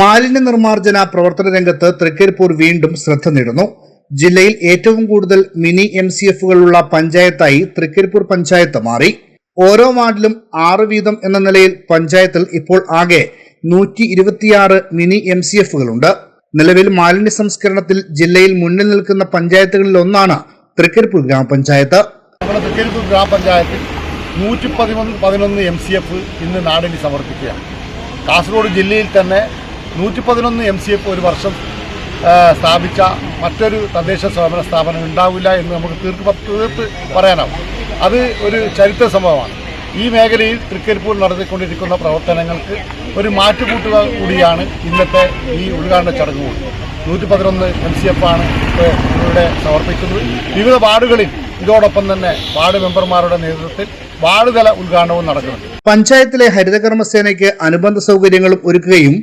മാലിന്യ നിർമ്മാർജന പ്രവർത്തന രംഗത്ത് തൃക്കരിപ്പൂർ വീണ്ടും ശ്രദ്ധ നേടുന്നു. ജില്ലയിൽ ഏറ്റവും കൂടുതൽ മിനി എം സി എഫുകളുള്ള പഞ്ചായത്തായി തൃക്കരിപ്പൂർ പഞ്ചായത്ത് മാറി. ഓരോ വാർഡിലും ആറ് വീതം എന്ന നിലയിൽ പഞ്ചായത്തിൽ ഇപ്പോൾ ആകെ നൂറ്റി ഇരുപത്തിയാറ് മിനി എം സി എഫുകളുണ്ട്. നിലവിൽ മാലിന്യ സംസ്കരണത്തിൽ ജില്ലയിൽ മുന്നിൽ നിൽക്കുന്ന പഞ്ചായത്തുകളിൽ ഒന്നാണ് തൃക്കരിപ്പൂർ ഗ്രാമപഞ്ചായത്ത്. തൃക്കരിപ്പൂർ ഗ്രാമപഞ്ചായത്തിൽ നൂറ്റി പതിമൂന്ന് പതിനൊന്ന് എം സി എഫ് ഇന്ന് നാടിന് സമർപ്പിക്കുകയാണ്. കാസർഗോഡ് ജില്ലയിൽ തന്നെ നൂറ്റി പതിനൊന്ന് എം സി എഫ് ഒരു വർഷം സ്ഥാപിച്ച മറ്റൊരു തദ്ദേശ സ്വയംഭരണ സ്ഥാപനം ഉണ്ടാവില്ല എന്ന് നമുക്ക് തീർക്ക് തീർത്ത് പറയാനാവും. അത് ഒരു ചരിത്ര സംഭവമാണ്. ഈ മേഖലയിൽ തൃക്കരിപ്പൂർ നടത്തിക്കൊണ്ടിരിക്കുന്ന പ്രവർത്തനങ്ങൾക്ക് ഒരു മാറ്റുകൂട്ടുക കൂടിയാണ് ഇന്നത്തെ ഈ ഉദ്ഘാടന ചടങ്ങ് കൂടി നൂറ്റി പതിനൊന്ന് എം സി എഫ് ആണ് ഇവിടെ സമർപ്പിക്കുന്നത്. വിവിധ വാർഡുകളിൽ ഇതോടൊപ്പം തന്നെ വാർഡ് മെമ്പർമാരുടെ നേതൃത്വത്തിൽ വാർഡ് തല ഉദ്ഘാടനവും നടക്കുന്നുണ്ട്. പഞ്ചായത്തിലെ ഹരിതകർമ്മസേനയ്ക്ക് അനുബന്ധ സൗകര്യങ്ങളും ഒരുക്കുകയും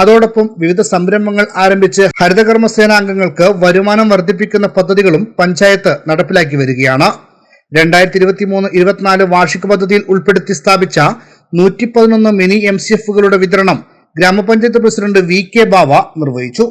അതോടൊപ്പം വിവിധ സംരംഭങ്ങൾ ആരംഭിച്ച് ഹരിതകർമ്മ സേനാംഗങ്ങൾക്ക് വരുമാനം വർദ്ധിപ്പിക്കുന്ന പദ്ധതികളും പഞ്ചായത്ത് നടപ്പിലാക്കി വരികയാണ്. രണ്ടായിരത്തി ഇരുപത്തി മൂന്ന് ഇരുപത്തിനാല് വാർഷിക പദ്ധതിയിൽ ഉൾപ്പെടുത്തി സ്ഥാപിച്ച നൂറ്റി പതിനൊന്ന് മിനി എം സി എഫുകളുടെ വിതരണം ഗ്രാമപഞ്ചായത്ത് പ്രസിഡന്റ് വി കെ ബാവ നിർവഹിച്ചു.